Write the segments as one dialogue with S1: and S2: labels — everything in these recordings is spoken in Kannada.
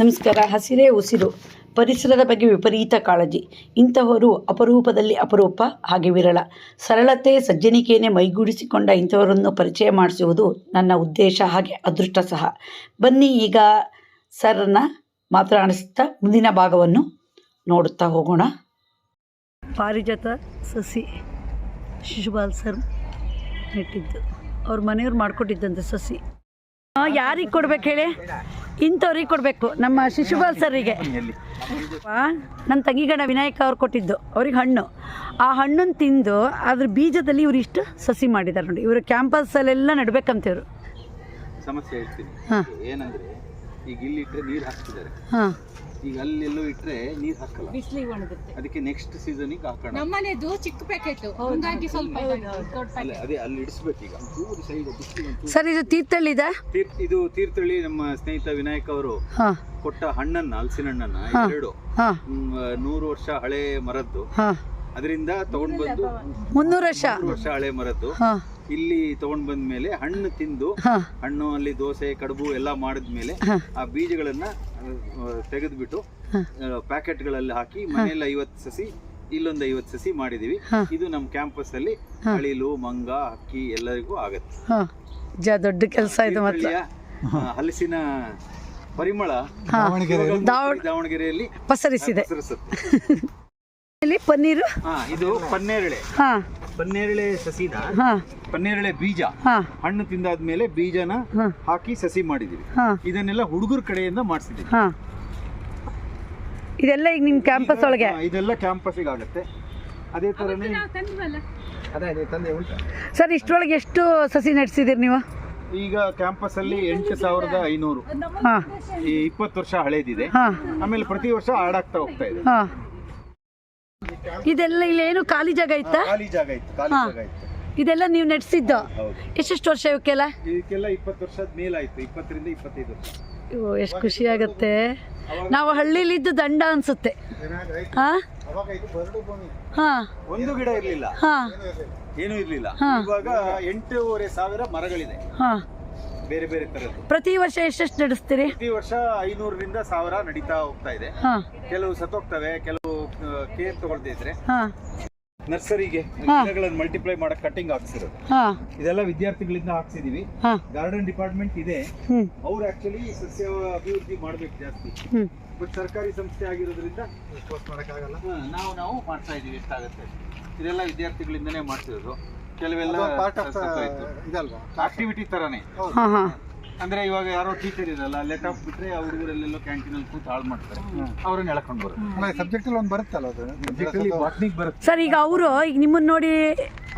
S1: ನಮಸ್ಕಾರ ಹಸಿರೇ ಉಸಿರು. ಪರಿಸರದ ಬಗ್ಗೆ ವಿಪರೀತ ಕಾಳಜಿ. ಇಂಥವರು ಅಪರೂಪದಲ್ಲಿ ಅಪರೂಪ ಹಾಗೆ ವಿರಳ ಸರಳತೆ ಸಜ್ಜನಿಕೆಯನ್ನೇ ಮೈಗೂಡಿಸಿಕೊಂಡ ಇಂಥವರನ್ನು ಪರಿಚಯ ಮಾಡಿಸುವುದು ನನ್ನ ಉದ್ದೇಶ ಹಾಗೆ ಅದೃಷ್ಟ ಸಹ ಬನ್ನಿ ಈಗ ಸರ್ನ ಮಾತನಾಡಿಸುತ್ತಾ ಮುಂದಿನ ಭಾಗವನ್ನು ನೋಡುತ್ತಾ ಹೋಗೋಣ. ಪಾರಿಜಾತ ಸಸಿ ಶಿಶುಪಾಲ್ ಸರ್ ನೆಟ್ಟಿದ್ದು. ಅವ್ರ ಮನೆಯವ್ರು ಮಾಡಿಕೊಟ್ಟಿದ್ದಂತೆ ಸಸಿ. ಯಾರಿಗೆ ಕೊಡ್ಬೇಕು ಹೇಳಿ? ಇಂಥವ್ರಿಗೆ ಕೊಡಬೇಕು ನಮ್ಮ ಶಿಶುಪಾಲ್ ಸರಿಗೆ ನನ್ನ ತಂಗಿಗಣ ವಿನಾಯಕ ಅವ್ರು ಕೊಟ್ಟಿದ್ದು ಅವ್ರಿಗೆ ಹಣ್ಣು. ಆ ಹಣ್ಣನ್ನು ತಿಂದು ಅದ್ರ ಬೀಜದಲ್ಲಿ ಇವ್ರು ಇಷ್ಟು ಸಸಿ ಮಾಡಿದ್ದಾರೆ ನೋಡಿ. ಇವರು ಕ್ಯಾಂಪಸ್ಸಲ್ಲೆಲ್ಲ ನೆಡ್ಬೇಕಂತ ಇವರು
S2: ಸಮಸ್ಯೆ ಹೇಳ್ತೀನಿ.
S1: ಹಾಂ.
S2: ಏನಂದ್ರೆ ಈಗ ಇಲ್ಲಿಟ್ಟರೆ ನೀರು ಹಾಕ್ತಿದ್ದಾರೆ.
S1: ಹಾಂ.
S2: ಈಗ ಅಲ್ಲೆಲ್ಲೋ ಇಟ್ರೆ ನೀರ್ ಹಾಕಲ್ಲ. ಅದಕ್ಕೆ ನೆಕ್ಸ್ಟ್ ಸೀಸನಿಗೆ ಹಾಕೋಣ.
S3: ನಮ್ಮನೆದು ಚಿಕ್ಕ ಪ್ಯಾಕೆಟ್ ಹಂಗಾಗಿ ಸ್ವಲ್ಪ
S2: ಅಲ್ಲ ಅದೇ ಅಲ್ಲಿ ಇಡಿಸ್ಬೇಕು ಈಗ. ಒಂಚೂರು ಸೈಡ್ ಬಿಸಿಲಿಗೆ
S1: ಸರ್ ಇದು ತೀರ್ಥಳ್ಳಿ
S2: ತೀರ್ಥ ಇದು ತೀರ್ಥಳ್ಳಿ ನಮ್ಮ ಸ್ನೇಹಿತ ವಿನಾಯಕ್ ಅವರು
S1: ಹಾಂ.
S2: ಕೊಟ್ಟ ಹಣ್ಣನ್ನ ಹಲಸಿನ ಹಣ್ಣನ್ನ ಎರಡು
S1: ಹಾಂ.
S2: ನೂರು ವರ್ಷ ಹಳೆ ಮರದ್ದು.
S1: ಹಾಂ.
S2: ಅದರಿಂದ ತಗೊಂಡ್ ಬಂದು
S1: ಮುನ್ನೂರು ವರ್ಷ.
S2: ವರ್ಷ ಹಳೆ ಮರದ್ದು.
S1: ಹಾಂ.
S2: ಇಲ್ಲಿ ತಗೊಂಡ್ ಬಂದ ಮೇಲೆ ಹಣ್ಣು ತಿಂದು ಹಣ್ಣು ಅಲ್ಲಿ ದೋಸೆ ಕಡುಬು ಎಲ್ಲ ಮಾಡಿದ್ಮೇಲೆ ಆ ಬೀಜಗಳನ್ನ ತೆಗೆದ್ಬಿಟ್ಟು ಪ್ಯಾಕೆಟ್ಗಳಲ್ಲಿ ಹಾಕಿ ಮನೆಯಲ್ಲಿ ಐವತ್ತು ಸಸಿ ಇಲ್ಲೊಂದ್ ಐವತ್ ಸಸಿ ಮಾಡಿದೀವಿ. ಇದು ನಮ್ಮ ಕ್ಯಾಂಪಸ್ ಅಲ್ಲಿ ಅಳಿಲು ಮಂಗ ಅಕ್ಕಿ ಎಲ್ಲರಿಗೂ ಆಗತ್ತೆ.
S1: ದೊಡ್ಡ ಕೆಲಸ ಇದೆ ಮತ್ತೆ
S2: ಹಲಸಿನ ಪರಿಮಳ.
S1: ದಾವಣ
S2: ದಾವಣಗೆರೆಯಲ್ಲಿ
S1: ಪಸರಿಸಿದೆ. ಪನ್ನೀರು?
S2: ಹಾ ಇದು ಪನ್ನೇರಳೆ.
S1: ಹಾಂ.
S2: ಪನ್ನೇರಳೆ ಸಸಿನ
S1: ಹಾಂ.
S2: ಪನ್ನೇರಳೆ ಬೀಜ
S1: ಹಾಂ.
S2: ಹಣ್ಣು ತಿಂದಾದ್ಮೇಲೆ ಬೀಜನ ಹಾಕಿ ಸಸಿ ಮಾಡಿದೀವಿ.
S1: ಹಾಂ.
S2: ಇದನ್ನೆಲ್ಲ ಹುಡುಗರ ಕಡೆಯಿಂದ ಮಾಡಿಸಿದೀವಿ.
S1: ಹಾಂ. ಇದೆಲ್ಲ ಈಗ ನಿಮ್ಮ ಕ್ಯಾಂಪಸ್ ಒಳಗೆ?
S2: ಇದೆಲ್ಲ ಕ್ಯಾಂಪಸ್ಸಿಗೆ ಆಗುತ್ತೆ. ಅದೇ ತರನೇ
S1: ಸರ್ ಇಷ್ಟರೊಳಗೆ ಎಷ್ಟು ಸಸಿ ನಡೆಸಿದಿರಿ ನೀವು?
S2: ಈಗ ಕ್ಯಾಂಪಸ್ ಅಲ್ಲಿ ಎಂಟು ಸಾವಿರದ ಐನೂರು.
S1: ಹಾಂ.
S2: ಈ ಇಪ್ಪತ್ತು ವರ್ಷ ಹಳೇದಿದೆ.
S1: ಹಾಂ.
S2: ಆಮೇಲೆ ಪ್ರತಿ ವರ್ಷ ಆಡಾಗ್ತಾ ಹೋಗ್ತಾ ಇದೆ.
S1: ಹಾಂ. ಇದೆಲ್ಲ ಇಲ್ಲಿ ಏನು ಖಾಲಿ ಜಾಗ ಇತ್ತಾ?
S2: ಖಾಲಿ ಜಾಗ ಇತ್ತು ಖಾಲಿ
S1: ಹಾ.
S2: ಜಾಗ ಇತ್ತು.
S1: ಇದೆಲ್ಲ ನೀವು ನಡೆಸಿದ್ದು?
S2: ಹೌದು.
S1: ಎಷ್ಟೆಷ್ಟು ವರ್ಷ ಇವಕ್ಕೆಲ್ಲ?
S2: ಇದಕ್ಕೆಲ್ಲ ಇಪ್ಪತ್ತು ವರ್ಷದ ಮೇಲಾಯ್ತು ಇಪ್ಪತ್ತರಿಂದ ಇಪ್ಪತ್ತೈದು ವರ್ಷ.
S1: ಅಯ್ಯೋ ಎಷ್ಟು ಖುಷಿ ಆಗತ್ತೆ. ನಾವು ಹಳ್ಳಿಲಿದ್ದು ದಂಡ ಅನ್ಸುತ್ತೆ. ಹಾ? ಹಾ.
S2: ಒಂದು ಗಿಡ ಇರ್ಲಿಲ್ಲ.
S1: ಏನು
S2: ಏನೂ ಇರ್ಲಿಲ್ಲ.
S1: ಹಾ.
S2: ಇವಾಗ ಎಂಟೂವರೆ ಸಾವಿರ ಮರಗಳಿದೆ.
S1: ಹಾ.
S2: ಬೇರೆ ಬೇರೆ ತರದ್ದು.
S1: ಪ್ರತಿ ವರ್ಷ ಎಷ್ಟೆಷ್ಟು ನಡೆಸ್ತೀರಿ?
S2: ಪ್ರತಿ ವರ್ಷ ಐನೂರರಿಂದ ಸಾವಿರ ನಡೀತಾ ಹೋಗ್ತಾ ಇದೆ.
S1: ಹಾಂ.
S2: ಕೆಲವು ಸತ್ತೋಗ್ತವೆ ಕೆಲವು ಕೇರ್ ತಗೊಳ್ತಾ ಇದ್ರೆ ನರ್ಸರಿಗೆ ಗಿಡಗಳನ್ನು ಮಲ್ಟಿಪ್ಲೈ ಮಾಡಕ್ ಕಟಿಂಗ್ ಹಾಕ್ಸಿರೋದು
S1: ಹಾಂ.
S2: ಇದೆಲ್ಲ ವಿದ್ಯಾರ್ಥಿಗಳಿಂದ ಹಾಕ್ಸಿದೀವಿ ಗಾರ್ಡನ್ ಡಿಪಾರ್ಟ್ಮೆಂಟ್ ಇದೆ. ಅವ್ರು ಆಕ್ಚುಲಿ ಸಸ್ಯ ಅಭಿವೃದ್ಧಿ ಮಾಡ್ಬೇಕು ಜಾಸ್ತಿ. ಬಟ್ ಸರ್ಕಾರಿ ಸಂಸ್ಥೆ ಆಗಿರೋದ್ರಿಂದ ಹಾ, ನಾವು ನಾವು ಮಾಡ್ತಾ ಇದೀವಿ ಎಷ್ಟಾಗುತ್ತೆ. ಇದೆಲ್ಲ ವಿದ್ಯಾರ್ಥಿಗಳಿಂದನೇ ಮಾಡ್ತಿರೋದು. ಕೆಲವೆಲ್ಲ ಆಕ್ಟಿವಿಟಿ ತರಾನೇ. ಅಂದ್ರೆ ಇವಾಗ ಯಾರೋ ಟೀಚರ್ ಇರಲ್ಲ ಲೆಟ್ ಆಫ್ ಬಿಟ್ರೆ ಆ ಹುಡುಗರಲ್ಲೆಲ್ಲೋ ಕ್ಯಾಂಟೀನಲ್ಲಿ ಕೂತು ಹಾಳು ಮಾಡ್ತಾರೆ. ಅವ್ರನ್ನ ಎಳ್ಕೊಂಡು ಬರುತ್ತೆ
S4: ಸಬ್ಜೆಕ್ಟ್ ಅಲ್ಲಿ ಒಂದು ಬರುತ್ತಲ್ಲ ಅದು?
S2: ಅಲ್ಲಿ ಬಾಟ್ನಿಗೆ ಬರುತ್ತೆ.
S1: ಸರ್ ಈಗ ಅವರು ಈಗ ನಿಮ್ಮನ್ನ ನೋಡಿ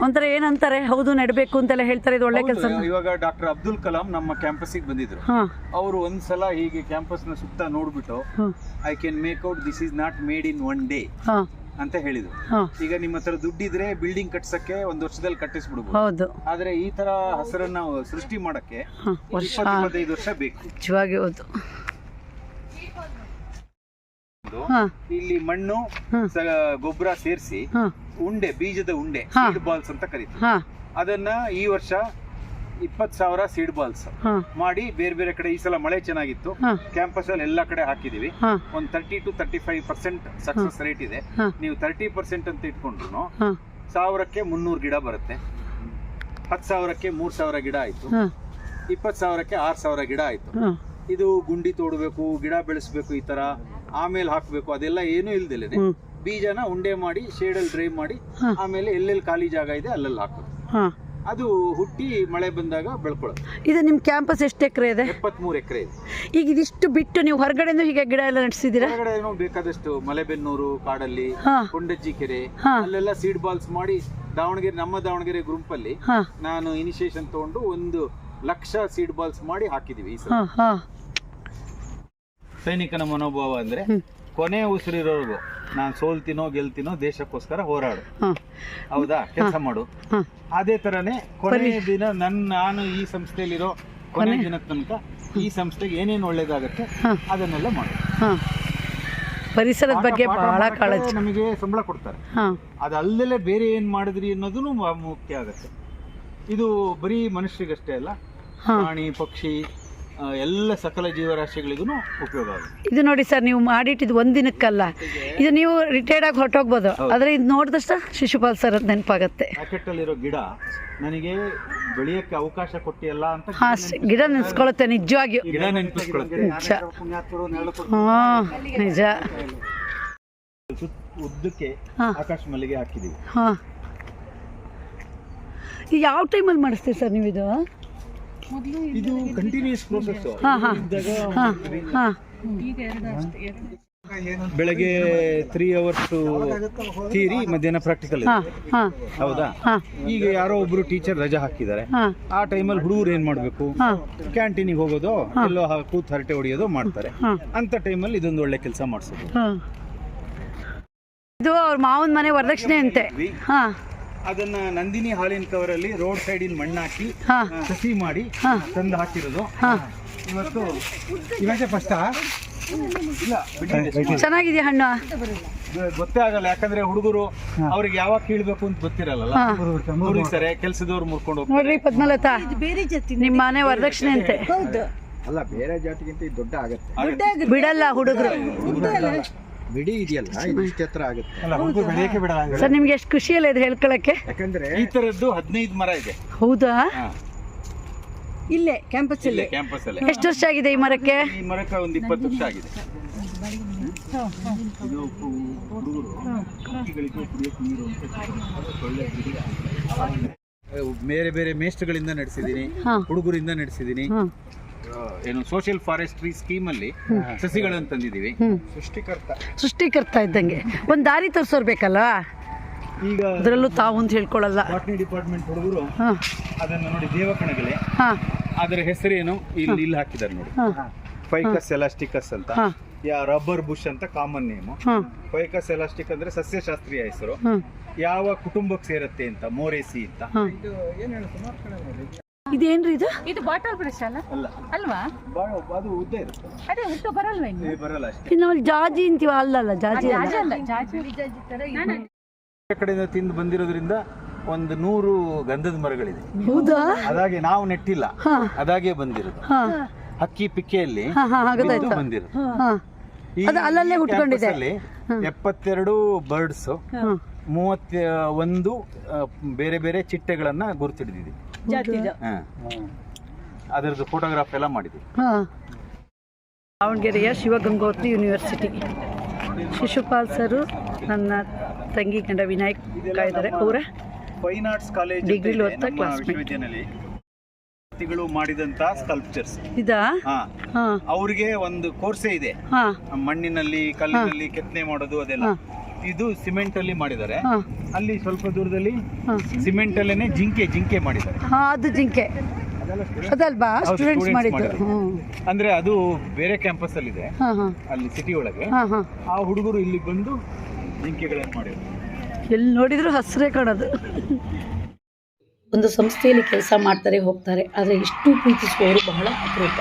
S1: ಒಂಥರ ಏನಂತಾರೆ? ಹೌದು ನೆಡಬೇಕು ಅಂತೆಲ್ಲ ಹೇಳ್ತಾರೆ ಇದು ಒಳ್ಳೆ ಕೆಲಸ
S2: ಇವಾಗ ಡಾಕ್ಟರ್ ಅಬ್ದುಲ್ ಕಲಾಂ ನಮ್ಮ ಕ್ಯಾಂಪಸ್ಸಿಗೆ ಬಂದಿದ್ರು.
S1: ಹಾಂ.
S2: ಅವರು ಒಂದ್ಸಲ ಹೀಗೆ ಕ್ಯಾಂಪಸ್ನ ಸುತ್ತ ನೋಡ್ಬಿಟ್ಟು I can make out this is not made in one day
S1: ಹಾಂ.
S2: ಅಂತ ಹೇಳಿದ್ರು. ಈಗ ನಿಮ್ಮ ಹತ್ರ ದುಡ್ಡಿದ್ರೆ ಬಿಲ್ಡಿಂಗ್ ಕಟ್ಸಕ್ಕೆ ಒಂದು ವರ್ಷದಲ್ಲಿ ಕಟ್ಟಿಸ್ಬಿಡ್ಬೋದು.
S1: ಹೌದು.
S2: ಆದ್ರೆ ಈ ತರ ಹಸರನ್ನ ಸೃಷ್ಟಿ ಮಾಡಕ್ಕೆ ಇಪ್ಪತ್ತೈದು ವರ್ಷ ಬೇಕು.
S1: ನಿಜವಾಗಿ ಹೌದು.
S2: ಇಲ್ಲಿ ಮಣ್ಣು. ಗೊಬ್ಬರ ಸೇರಿಸಿ ಉಂಡೆ ಬೀಜದ ಉಂಡೆ ಬಾಲ್ಸ್ ಅಂತ
S1: ಕರೀತಾರೆ.
S2: ಅದನ್ನ ಈ ವರ್ಷ ಇಪ್ಪತ್ತು ಸಾವಿರ ಸೀಡ್ ಬಾಲ್ಸ್ ಮಾಡಿ ಬೇರೆ ಬೇರೆ ಕಡೆ ಈ ಸಲ ಮಳೆ ಚೆನ್ನಾಗಿತ್ತು. ಕ್ಯಾಂಪಸ್ ಅಲ್ಲಿ ಎಲ್ಲಾ ಕಡೆ ಹಾಕಿದೀವಿ. ಒಂದ್ thirty to thirty five percent success rate ಇದೆ. ನೀವು ತರ್ಟಿ ಪರ್ಸೆಂಟ್ ಅಂತ ಇಟ್ಕೊಂಡ್ರು ಸಾವಿರಕ್ಕೆ ಮುನ್ನೂರು ಗಿಡ ಬರುತ್ತೆ. ಹತ್ತು ಸಾವಿರಕ್ಕೆ ಮೂರ್ ಸಾವಿರ ಗಿಡ ಆಯ್ತು. ಇಪ್ಪತ್ತು ಸಾವಿರಕ್ಕೆ ಆರು ಸಾವಿರ ಗಿಡ ಆಯ್ತು. ಇದು ಗುಂಡಿ ತೋಡಬೇಕು ಗಿಡ ಬೆಳೆಸ್ಬೇಕು ಈ ತರ ಆಮೇಲೆ ಹಾಕ್ಬೇಕು ಅದೆಲ್ಲ ಏನೂ ಇಲ್ದಿಲ್ಲ
S1: ಹ್ಞೂ
S2: ಬೀಜನ ಉಂಡೆ ಮಾಡಿ ಶೇಡಲ್ಲಿ ಡ್ರೈ ಮಾಡಿ ಆಮೇಲೆ ಎಲ್ಲೆಲ್ಲಿ ಖಾಲಿ ಜಾಗ ಇದೆ ಅಲ್ಲೆಲ್ಲಿ ಹಾಕೋದು ಅದು ಹುಟ್ಟಿ ಮಳೆ ಬಂದಾಗ ಬೆಳ್ಕೊಳ್ಳೋದು.
S1: ಇದು ನಿಮ್ಮ ಕ್ಯಾಂಪಸ್ ಎಷ್ಟು ಎಕರೆ ಇದೆ?
S2: ಎಪ್ಪತ್ಮೂರು ಎಕರೆ ಇದೆ.
S1: ಈಗ ಇದಿಷ್ಟು ಬಿಟ್ಟು ನೀವು ಹೊರಗಡೆ ಹೀಗೆ ಗಿಡ ಎಲ್ಲ ನಡೆಸಿದ್ದೀರಾ?
S2: ಹೊರಗಡೆ ಬೇಕಾದಷ್ಟು ಮಲೆಬೆನ್ನೂರು ಕಾಡಲ್ಲಿ ಕೊಂಡಜ್ಜಿ ಕೆರೆ ಅಲ್ಲೆಲ್ಲ ಸೀಡ್ ಬಾಲ್ಸ್ ಮಾಡಿ ದಾವಣಗೆರೆ ನಮ್ಮ ದಾವಣಗೆರೆ ಗ್ರೂಪ್ ಅಲ್ಲಿ ನಾನು ಇನಿಷಿಯೇಷನ್ ತಗೊಂಡು ಒಂದು ಲಕ್ಷ ಸೀಡ್ ಬಾಲ್ಸ್ ಮಾಡಿ ಹಾಕಿದೀವಿ ಈ ಸಲ. ಸೈನಿಕನ ಮನೋಭಾವ ಅಂದ್ರೆ. ಕೊನೆ ಉಸಿರಿರೋರ್ಗು. ನಾನು ಸೋಲ್ತೀನೋ ಗೆಲ್ತೀನೋ ದೇಶಕ್ಕೋಸ್ಕರ ಹೋರಾಡು. ಹೌದಾ? ಕೆಲಸ ಮಾಡು. ಅದೇ ತರನೇ ಕೊನೆ ದಿನ ನನ್ನ ನಾನು ಈ ಸಂಸ್ಥೆಯಲ್ಲಿರೋ ಕೊನೆ ದಿನ ತನಕ ಈ ಸಂಸ್ಥೆಗೆ ಏನೇನು ಒಳ್ಳೇದಾಗತ್ತೆ ಅದನ್ನೆಲ್ಲ ಮಾಡು.
S1: ಪರಿಸರದ ಬಗ್ಗೆ ಬಹಳ ಕಾಳಜಿ
S2: ನಮಗೆ ಸಂಬಳ ಕೊಡ್ತಾರೆ. ಅದಲ್ಲದೆ ಬೇರೆ ಏನ್ ಮಾಡಿದ್ರಿ ಅನ್ನೋದನ್ನು ಮುಖ್ಯ ಆಗತ್ತೆ. ಇದು ಬರೀ ಮನುಷ್ಯರಿಗಷ್ಟೇ ಅಲ್ಲ. ಪ್ರಾಣಿ ಪಕ್ಷಿ ಎಲ್ಲ ಸಕಲ ಜೀವರಾಶಿಗಳಿಗೂ ಉಪಯೋಗ ಆಗುತ್ತೆ.
S1: ಇದು ನೋಡಿ ಸರ್ ನೀವು ಮಾಡಿಟ್ಟಿದ್ದು ಒಂದು ದಿನಕ್ಕಲ್ಲ ಇದು ನೀವು ರಿಟೈರ್ಡ್ ಆಗಿ ಹೊರಟೋಗ್ಬೋದು. ಆದರೆ ಇದು ನೋಡಿದಷ್ಟ ಶಿಶುಪಾಲ್ ಸರ್ ಅಂತ ನೆನಪಾಗತ್ತೆ.
S2: ಪ್ಯಾಕೆಟಲ್ಲಿರೋ ಗಿಡ ನನಗೆ ಬೆಳೆಯಕ್ಕೆ ಅವಕಾಶ ಕೊಟ್ಟಿಯಲ್ಲ ಅಂತ
S1: ಹಾಂ ಗಿಡ ನೆನೆಸ್ಕೊಳುತ್ತೆ ನಿಜವಾಗಿಯೂ.
S2: ಗಿಡ ನೆನಪಿಸ್ಕೊಳುತ್ತೆ.
S1: ನಿಜ. ಹಾಂ ನಿಜ.
S2: ಉದ್ದಕ್ಕೆ ಆಕಾಶ ಮಲ್ಲಿಗೆ ಹಾಕಿದೀವಿ
S1: ಹಾಂ. ಯಾವ ಟೈಮಲ್ಲಿ ಮಾಡಿಸ್ತೀರಿ ಸರ್ ನೀವು ಇದು?
S2: ಇದು ಕಂಟಿನ್ಯೂಸ್ ಪ್ರೋಸೆಸ್ ಬೆಳಗ್ಗೆ ತ್ರೀ ಅವರ್ಸ್ ಥಿಯರಿ ಮಧ್ಯಾಹ್ನ ಪ್ರಾಕ್ಟಿಕಲ್ ಹೌದಾ?
S1: ಹಾಂ.
S2: ಈಗ ಯಾರೋ ಒಬ್ರು ಟೀಚರ್ ರಜಾ ಹಾಕಿದ್ದಾರೆ. ಆ ಟೈಮಲ್ಲಿ ಹುಡುಗರು ಏನ್ ಮಾಡ್ಬೇಕು? ಕ್ಯಾಂಟೀನಿಗೆ ಹೋಗೋದು ಎಲ್ಲೋ ಕೂತ್ ಹರಟೆ ಹೊಡೆಯೋದು ಮಾಡ್ತಾರೆ. ಅಂತ ಟೈಮಲ್ಲಿ ಇದೊಂದು ಒಳ್ಳೆ ಕೆಲಸ ಮಾಡಿಸೋದು.
S1: ಹಾಂ. ಇದು ಅವ್ರ ಮಾವನ ಮನೆ ವರದಕ್ಷಿಣೆ ಅಂತೆ. ಹಾಂ.
S2: ಅದನ್ನ ನಂದಿನಿ ಹಾಲಿನ ಕವರಲ್ಲಿ ರೋಡ್ ಸೈಡ್ ಇನ್ ಮಣ್ಣಾಕಿ
S1: ಹಾಂ.
S2: ಸಸಿ ಮಾಡಿ
S1: ಹಾ. ತಂದು
S2: ಹಾಕಿರೋದು.
S1: ಹಾಂ.
S2: ಇವತ್ತು ಇವತ್ತೇ ಫಸ್ಟ್.
S1: ಚೆನ್ನಾಗಿದೆಯಾ ಹಣ್ಣು?
S2: ಗೊತ್ತೇ ಆಗಲ್ಲ ಯಾಕಂದ್ರೆ ಹುಡುಗರು ಅವ್ರಿಗೆ ಯಾವಾಗ ಕೀಳ್ಬೇಕು ಅಂತ ಗೊತ್ತಿರಲ್ಲ. ಸರಿ ಕೆಲಸದವ್ರು ಮುರ್ಕೊಂಡು ಹೋಗ್ತಾರೆ.
S1: ನೋಡ್ರಿ ಪದ್ಮಲತಾ ನಿಮ್ಮ ಮನೆ ವರದಕ್ಷಿಣೆ ಅಂತೆ
S4: ಅಲ್ಲ ಬೇರೆ ಜಾತಿಗಿಂತ ಇದು ದೊಡ್ಡ ಆಗತ್ತೆ.
S1: ಬಿಡಲ್ಲ ಹುಡುಗರು.
S4: ಬಿಡಿ ಇದೆಯಲ್ಲ? ಇದು ಇಷ್ಟ ಎತ್ತರ ಆಗುತ್ತೆ.
S2: ಅಲ್ಲ ಹುಡುಗರು ಬೆಳೆಯಕ್ಕೆ ಬಿಡಲ್ಲ
S1: ಸರ್ ನಿಮ್ಗೆ ಎಷ್ಟು ಖುಷಿಯಲ್ಲ ಇದು ಹೇಳ್ಕೊಳಕ್ಕೆ?
S4: ಯಾಕಂದ್ರೆ
S2: ಈ ತರದ್ದು ಹದಿನೈದು ಮರ ಇದೆ.
S1: ಹೌದಾ?
S2: ಹಾ.
S3: ಇಲ್ಲೇ ಕ್ಯಾಂಪಸ್
S2: ಇಲ್ಲೇ ಕ್ಯಾಂಪಸ್ ಅಲ್ಲೇ.
S1: ಎಷ್ಟು ವರ್ಷ ಆಗಿದೆ ಈ ಮರಕ್ಕೆ?
S2: ಈ ಮರಕ್ಕೆ ಒಂದು ಇಪ್ಪತ್ತು ವರ್ಷ ಆಗಿದೆ. ಇದು ಹುಡುಗರು ಹಕ್ಕಿಗಳಿಗೆ ಕುಡಿಯಕ್ಕೆ ನೀರು ಅಂತ ಒಳ್ಳೆ ಗಿಡ. ಬೇರೆ ಬೇರೆ ಮೇಸ್ಟ್ಗಳಿಂದ ನಡೆಸಿದೀನಿ
S1: ಹಾ.
S2: ಹುಡುಗರಿಂದ ನಡೆಸಿದೀನಿ
S1: ಹಾಂ.
S2: ಏನು ಸೋಷಿಯಲ್ ಫಾರೆಸ್ಟ್ರಿ ಸ್ಕೀಮ್ ಅಲ್ಲಿ ಸಸಿಗಳನ್ನು ತಂದಿದ್ದೀವಿ.
S4: ಸೃಷ್ಟಿಕರ್ತ.
S1: ಸೃಷ್ಟಿಕರ್ತ ಇದ್ದಂಗೆ. ಒಂದು ದಾರಿ ತೋರಿಸೋರ್
S2: ಈಗ
S1: ಅದರಲ್ಲೂ ತಾವು ಅಂತ ಹೇಳ್ಕೊಳಲ್ಲ
S2: ಬಾಟ್ನಿ ಡಿಪಾರ್ಟ್ಮೆಂಟ್ ಹುಡುಗರು
S1: ಹಾಂ.
S2: ಅದನ್ನು ನೋಡಿ ದೇವಕಣಗಳೇ.
S1: ಹಾಂ.
S2: ಅದರ ಹೆಸರೇನು? ಇಲ್ಲಿ ಇಲ್ಲಿ ಹಾಕಿದ್ದಾರೆ ನೋಡಿ. ಫೈಕಸ್ ಎಲಾಸ್ಟಿಕಸ್ ಅಂತ.
S1: ಹಾಂ.
S2: ಯಾ ರಬ್ಬರ್ ಬುಷ್ ಅಂತ ಕಾಮನ್ ನೇಮ್ ಫೈಕಸ್ ಎಲಾಸ್ಟಿಕ್ ಅಂದ್ರೆ ಸಸ್ಯಶಾಸ್ತ್ರೀಯ ಹೆಸರು.
S1: ಹಾಂ.
S2: ಯಾವ ಕುಟುಂಬಕ್ಕೆ ಸೇರುತ್ತೆ ಅಂತ ಮೋರೇಸಿ ಅಂತ.
S1: ಇದೇನ್ರಿ ಇದು?
S3: ಇದು ಬಾಟಲ್ ಬ್ರಷ್ ಅಲ್ಲ. ಅಲ್ವಾ?
S2: ಅದು ಉದ್ದ ಇರುತ್ತೆ.
S3: ಅದೇ ಉದ್ದ ಬರಲ್ವಾ ಇನ್ನು?
S2: ಬರಲ್ಲ ಅಷ್ಟೇ.
S1: ನಾವು ಜಾಜಿ ಅಂತೀವ? ಅಲ್ಲಲ್ಲ ಜಾಜಿ ಅಲ್ಲ
S3: ಜಾಜಿ ಅಲ್ಲ. ಜಾಜಿ. ಜಾಜಿ ತರ
S2: ಕಡೆಯಿಂದ ತಿಂದು ಬಂದಿರೋದ್ರಿಂದ ಒಂದು ನೂರು ಗಂಧದ ಮರಗಳಿದೆ.
S1: ಹೌದಾ?
S2: ಅದಾಗೆ ನಾವು ನೆಟ್ಟಿಲ್ಲ. ಅದಾಗೆ ಬಂದಿರೋದು.
S1: ಅಕ್ಕಿ
S2: ಹಕ್ಕಿ ಪಿಕ್ಕೆಯಲ್ಲಿ ಬಂದಿರೋದು.
S1: ಅದು ಅಲ್ಲಲ್ಲೇ ಹುಟ್ಕೊಂಡಿದೆ.
S2: ಅಲ್ಲಿ ಎಪ್ಪತ್ತೆರಡು ಬರ್ಡ್ಸ್ ಮೂವತ್ತ ಒಂದು ಬೇರೆ ಬೇರೆ ಚಿಟ್ಟೆಗಳನ್ನ ಗುರುತಿಡಿದಿದೆ ಅದರದ್ದು ಫೋಟೋಗ್ರಾಫ್ ಎಲ್ಲ ಮಾಡಿದ್ವಿ
S1: ಹಾಂ. ದಾವಣಗೆರೆಯ ಶಿವಗಂಗೋತ್ರಿ ಯೂನಿವರ್ಸಿಟಿ. ಶಿಶುಪಾಲ್ ಸರು ನನ್ನ ತಂಗಿ ಗಂಡ ವಿನಾಯಕ್ ಇದ್ದಾರೆ. ಅವರ
S2: ಫೈನ್ ಆರ್ಟ್ಸ್ ಕಾಲೇಜ್
S1: ಡಿಗ್ರಿ ಓದ್ತಾ.
S2: ವಿಶ್ವವಿದ್ಯಾನಿಲಯ ಮಾಡಿದಂತ ಸ್ಕಲ್ಪ್ಚರ್ಸ್
S1: ಇದಾ?
S2: ಹಾ.
S1: ಹಾಂ.
S2: ಅವ್ರಿಗೆ ಒಂದು ಕೋರ್ಸೇ ಇದೆ.
S1: ಹಾಂ.
S2: ಮಣ್ಣಿನಲ್ಲಿ ಕಲ್ಲಿನಲ್ಲಿ ಕೆತ್ತನೆ ಮಾಡೋದು ಅದೆಲ್ಲ. ಇದು ಸಿಮೆಂಟ್ ಅಲ್ಲಿ ಮಾಡಿದ್ದಾರೆ.
S1: ಹಾಂ.
S2: ಅಲ್ಲಿ ಸ್ವಲ್ಪ ದೂರದಲ್ಲಿ
S1: ಹಾಂ.
S2: ಸಿಮೆಂಟ್ ಅಲ್ಲೇನೆ ಜಿಂಕೆ ಜಿಂಕೆ ಮಾಡಿದ್ದಾರೆ.
S1: ಹಾ ಅದು ಜಿಂಕೆ. ಅದಲ್ವಾ?
S2: ಹೌದು,
S1: ಸ್ಟೂಡೆಂಟ್ಸ್
S2: students
S1: ಮಾಡಿದ್ದು.
S2: ಮಾಡಿದ್ದು.
S1: ಹ್ಞೂ
S2: ಅಂದ್ರೆ ಅದು ಬೇರೆ ಕ್ಯಾಂಪಸ್ ಅಲ್ಲಿ ಇದೆ
S1: ಹಾಂ ಹಾಂ.
S2: ಅಲ್ಲಿ ಸಿಟಿ ಒಳಗೆ.
S1: ಹಾಂ ಹಾಂ.
S2: ಆ ಹುಡುಗರು ಇಲ್ಲಿ ಬಂದು ಜಿಂಕೆಗಳನ್ನು ಮಾಡಿದ್ರು.
S1: ಎಲ್ಲಿ ನೋಡಿದ್ರು ಹಸಿರೇ ಕಾಣೋದು. ಒಂದು ಸಂಸ್ಥೆಯಲ್ಲಿ ಕೆಲಸ ಮಾಡ್ತಾರೆ ಹೋಗ್ತಾರೆ. ಆದರೆ ಇಷ್ಟು ಪ್ರೀತಿಸುವವರು ಬಹಳ ಅಪರೂಪ.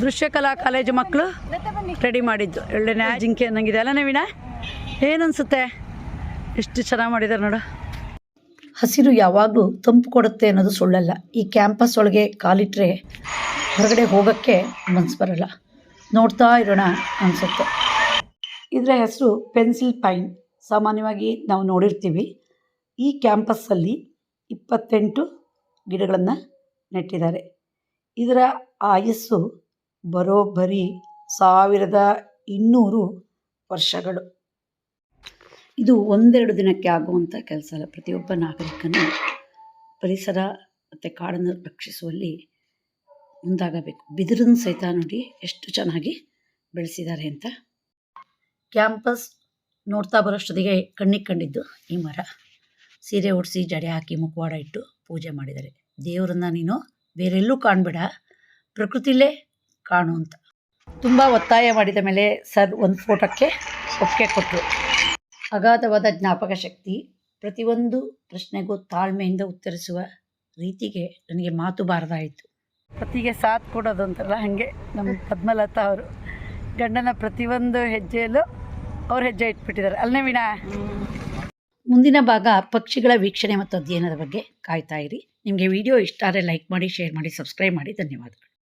S1: ದೃಶ್ಯಕಲಾ ಕಾಲೇಜು ಮಕ್ಕಳು ರೆಡಿ ಮಾಡಿದ್ದು. ಒಳ್ಳೆ ಜಿಂಕೆ ಅನ್ನಂಗಿದೆ. ಅಲ್ಲ ನವೀನ? ಏನನ್ಸುತ್ತೆ? ಎಷ್ಟು ಚೆನ್ನಾಗಿ ಮಾಡಿದ್ದಾರೆ ನೋಡು. ಹಸಿರು ಯಾವಾಗಲೂ ತಂಪು ಕೊಡುತ್ತೆ ಅನ್ನೋದು ಸುಳ್ಳಲ್ಲ. ಈ ಕ್ಯಾಂಪಸ್ ಒಳಗೆ ಕಾಲಿಟ್ಟರೆ ಹೊರಗಡೆ ಹೋಗೋಕ್ಕೆ ಮನಸ್ಸು ಬರಲ್ಲ. ನೋಡ್ತಾ ಇರೋಣ ಅನಿಸುತ್ತೆ. ಇದರ ಹೆಸರು ಪೆನ್ಸಿಲ್ ಪೈನ್. ಸಾಮಾನ್ಯವಾಗಿ ನಾವು ನೋಡಿರ್ತೀವಿ. ಈ ಕ್ಯಾಂಪಸ್ಸಲ್ಲಿ ಇಪ್ಪತ್ತೆಂಟು ಗಿಡಗಳನ್ನು ನೆಟ್ಟಿದ್ದಾರೆ. ಇದರ ಆಯಸ್ಸು ಬರೋಬ್ಬರಿ ಸಾವಿರದ ಇನ್ನೂರು ವರ್ಷಗಳು. ಇದು ಒಂದೆರಡು ದಿನಕ್ಕೆ ಆಗುವಂಥ ಕೆಲಸ ಅಲ್ಲ. ಪ್ರತಿಯೊಬ್ಬ ನಾಗರಿಕನು ಪರಿಸರ ಮತ್ತು ಕಾಡನ್ನು ರಕ್ಷಿಸುವಲ್ಲಿ ಮುಂದಾಗಬೇಕು. ಬಿದಿರನ್ನು ಸಹಿತ ನೋಡಿ ಎಷ್ಟು ಚೆನ್ನಾಗಿ ಬೆಳೆಸಿದ್ದಾರೆ ಅಂತ ಕ್ಯಾಂಪಸ್ ನೋಡ್ತಾ ಬರೋಷ್ಟೊತ್ತಿಗೆ ಕಣ್ಣಿಗೆ ಕಂಡಿದ್ದು ಈ ಮರ. ಸೀರೆ ಉಡಿಸಿ, ಜಡೆ ಹಾಕಿ, ಮುಖವಾಡ ಇಟ್ಟು ಪೂಜೆ ಮಾಡಿದ್ದಾರೆ. ದೇವರನ್ನ ನೀನು ಬೇರೆಲ್ಲೂ ಕಾಣಬೇಡ. ಪ್ರಕೃತಿಲೇ ಕಾಣು ಅಂತ. ತುಂಬ ಒತ್ತಾಯ ಮಾಡಿದ ಮೇಲೆ ಸರ್ ಒಂದು ಫೋಟೋಕ್ಕೆ ಒಪ್ಪಿಗೆ ಕೊಟ್ಟರು ಅಗಾಧವಾದ ಜ್ಞಾಪಕ ಶಕ್ತಿ ಪ್ರತಿಯೊಂದು ಪ್ರಶ್ನೆಗೂ ತಾಳ್ಮೆಯಿಂದ ಉತ್ತರಿಸುವ ರೀತಿಗೆ ನನಗೆ ಮಾತು ಬಾರದಾಯಿತು. ಪತಿಗೆ ಸಾಥ್ ಕೊಡೋದು ಅಂತಾರಲ್ಲ ಹಾಗೆ ನಮ್ಮ ಪದ್ಮಲತಾ ಅವರು. ಗಂಡನ ಪ್ರತಿಯೊಂದು ಹೆಜ್ಜೆಯಲ್ಲೂ ಅವ್ರ ಹೆಜ್ಜೆ ಇಟ್ಬಿಟ್ಟಿದ್ದಾರೆ. ಅಲ್ಲೇ ವೀಣಾ? ಮುಂದಿನ ಭಾಗ ಪಕ್ಷಿಗಳ ವೀಕ್ಷಣೆ ಮತ್ತು ಅಧ್ಯಯನದ ಬಗ್ಗೆ ಕಾಯ್ತಾ ಇರಿ. ನಿಮಗೆ ವಿಡಿಯೋ ಇಷ್ಟ ಆದರೆ ಲೈಕ್ ಮಾಡಿ ಶೇರ್ ಮಾಡಿ ಸಬ್ಸ್ಕ್ರೈಬ್ ಮಾಡಿ. ಧನ್ಯವಾದಗಳು.